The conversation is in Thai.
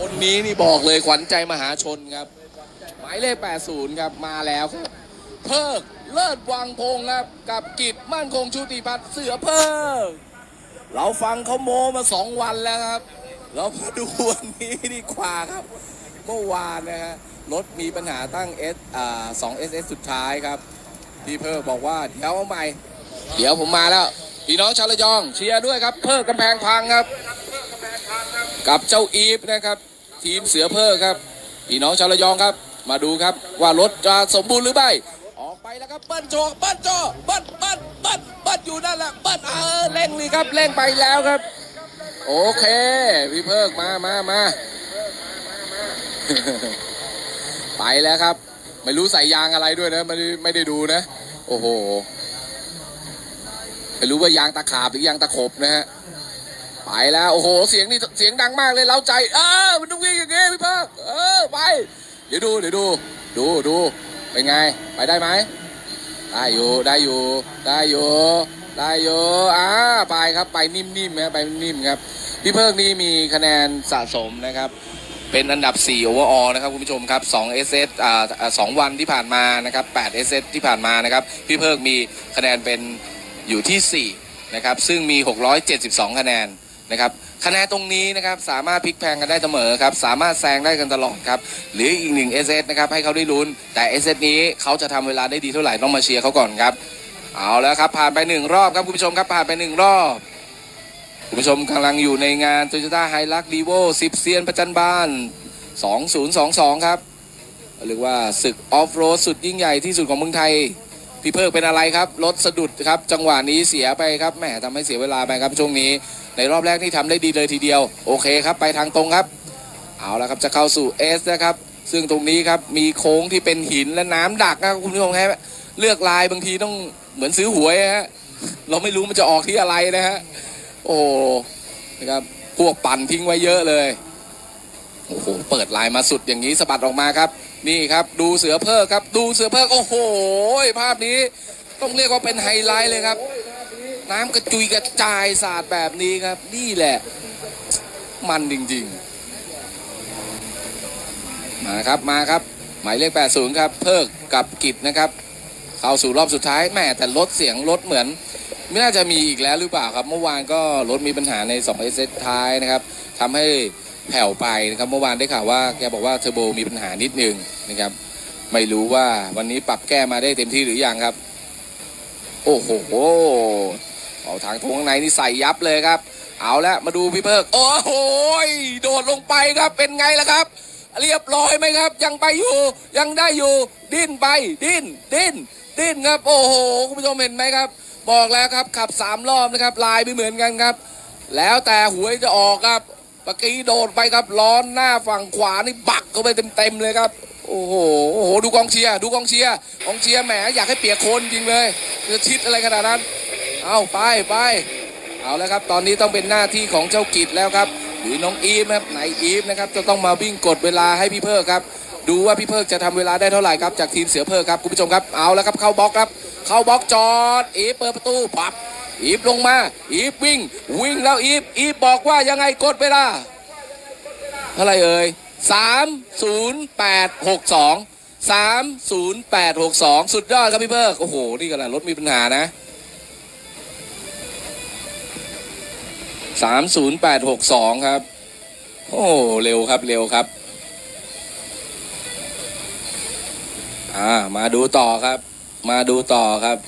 คนนี้นี่บอกเลยขวัญใจมหาชนครับ หมายเลข 80 ครับมาแล้วครับเพิกเลิศวังพงครับ กับกิจมั่นคงชุติพัฒน์เสือเพิกเราฟังเขาโมมาสองวันแล้วครับ เรามาดูวันนี้ดีกว่าครับ เมื่อวานนะฮะรถมีปัญหาตั้ง S อ่า2 SS สุดท้ายครับที่เพิกบอกว่าเดี๋ยวเอาใหม่ เดี๋ยวผมมาแล้ว พี่น้องชาวระยองเชียร์ด้วยครับ เพิกกำแพงพังครับ กับเจ้าอีฟนะครับ ทีมเสือเพิกครับพี่น้องชาวระยองครับ มาดูครับว่ารถจะสมบูรณ์หรือไม่ออกไปแล้วครับเบิ้ลโจเบิ้ลโจเบิ้ลเบิ้ลเบิ้ลเบิ้ลอยู่นั่นแหละเบิ้ลเออเร่งนี่ครับเร่งไปแล้วครับ โอเค พี่เพิกมามามาไปแล้วครับ ไม่รู้ใส่ยางอะไรด้วยนะไม่ไม่ได้ดูนะ โอ้โหไม่รู้ว่ายางตะขาบหรือยางตะขบนะฮะ ไปแล้วโอ้โหเสียงนี่เสียงดังมากเลยเล้าใจเออมันต้องวิ่งอย่างงี้พี่เพิ่งเออไป เดี๋ยวดูเดี๋ยวดู ดูดูเป็นไงไปได้ไหมได้อยู่ได้อยู่ได้อยู่ได้อยู่อ่าไปครับไปนิ่มๆนะไปนิ่มครับพี่เพิ่งนี่มีคะแนนสะสมนะครับ เป็นอันดับ 4 overall นะครับคุณผู้ชมครับ2 SS อ่าอ่าสองวันที่ผ่านมานะครับ8 SS ที่ผ่านมานะครับพี่เพิ่งมีคะแนนเป็นอยู่ที่ 4 นะครับ ซึ่งมี 672 คะแนน นะครับคะแนนตรงนี้นะครับสามารถพลิกแพลงกันได้เสมอครับสามารถแซงได้กันตลอดครับหรืออีกหนึ่ง SS นะครับให้เขาได้ลุ้น แต่ SS นี้เขาจะทำเวลาได้ดีเท่าไหร่ต้องมาเชียร์เขาก่อนครับเอาแล้วครับผ่านไปหนึ่งรอบครับคุณผู้ชมครับผ่านไปหนึ่งรอบคุณผู้ชมกำลังอยู่ในงาน Toyota Hilux Revo 10เซียนประจันบาน 2022 ครับเรียกว่าศึกออฟโรดสุดยิ่งใหญ่ที่สุดของเมืองไทย พี่เพิกเป็นอะไรครับรถสะดุดครับจังหวะนี้เสียไปครับแหมทำให้เสียเวลาไปครับช่วงนี้ ในรอบแรกนี่ทำได้ดีเลยทีเดียว โอเคครับไปทางตรงครับ เอาละครับจะเข้าสู่ S นะครับ ซึ่งตรงนี้ครับมีโค้งที่เป็นหินและน้ำดักนะครับคุณผู้ชมครับเลือกลายบางทีต้องเหมือนซื้อหวยฮะเราไม่รู้มันจะออกที่อะไรนะฮะโอ้นะครับพวกปั่นทิ้งไว้เยอะเลยโอ้โหเปิดลายมาสุดอย่างนี้สะบัดออกมาครับ นี่ครับดูเสือเพิกครับ ดูเสือเพิกโอ้โห ภาพนี้ต้องเรียกว่าเป็นไฮไลท์เลยครับ น้ำกระจุยกระจายสาดแบบนี้ครับ นี่แหละ มันจริงๆ มาครับมาครับ หมายเลข 80 ครับ เพิกกับกิจนะครับ เข้าสู่รอบสุดท้ายแม่แต่ลดเสียงลดเหมือน ไม่น่าจะมีอีกแล้วหรือเปล่าครับ เมื่อวานก็รถมีปัญหาใน2เอเซท้ายนะครับทำให้ แผ่วไปนะครับเมื่อวานได้ข่าวว่าแกบอกว่าเทอร์โบมีปัญหานิดนึงนะครับ ไม่รู้ว่าวันนี้ปรับแก้มาได้เต็มที่หรือยังครับ โอ้โหเอาทางทงข้างในนี่ใส่ยับเลยครับ เอาละมาดูพี่เพิกโอ้โหโดดลงไปครับเป็นไงล่ะครับ เรียบร้อยไหมครับ ยังไปอยู่ ยังได้อยู่ ดิ้นไป ดิ้น ดิ้น ดิ้นครับ โอ้โหคุณผู้ชมเห็นไหมครับ บอกแล้วครับขับสามรอบนะครับลายไม่เหมือนกันครับ แล้วแต่หวยจะออกครับ เมื่อกี้โดดไปครับล้อนหน้าฝั่งขวานี่บักเข้าไปเต็มๆเลยครับ โอ้โหโอ้โหดูกองเชียร์ดูกองเชียร์กองเชียร์แหมอยากให้เปียกโคลนจริงเลยจะชิดอะไรขนาดนั้น เอาไปไปเอาแล้วครับ ตอนนี้ต้องเป็นหน้าที่ของเจ้ากิจแล้วครับ หรือน้องอีฟครับไหนอีฟนะครับจะต้องมาวิ่งกดเวลาให้พี่เพิกครับ ดูว่าพี่เพิกจะทำเวลาได้เท่าไหร่ครับจากทีมเสือเพิกครับคุณผู้ชมครับเอาแล้วครับเข้าบล็อกครับ เข้าบล็อกจอดอีฟเปิดประตูปับ อีฟลงมา อีฟวิ่ง วิ่งแล้วอีฟอีฟบอกว่ายังไงกดเวลาเท่าไรเอ่ยสามศูนย์แปดหกสองสามศูนย์แปดหกสองสุดยอดครับพี่เพิกโอ้โห นี่กำลังรถมีปัญหานะสามศูนย์แปดหกสองครับ โอ้เร็วครับเร็วครับ อ่า มาดูต่อครับ มาดูต่อครับ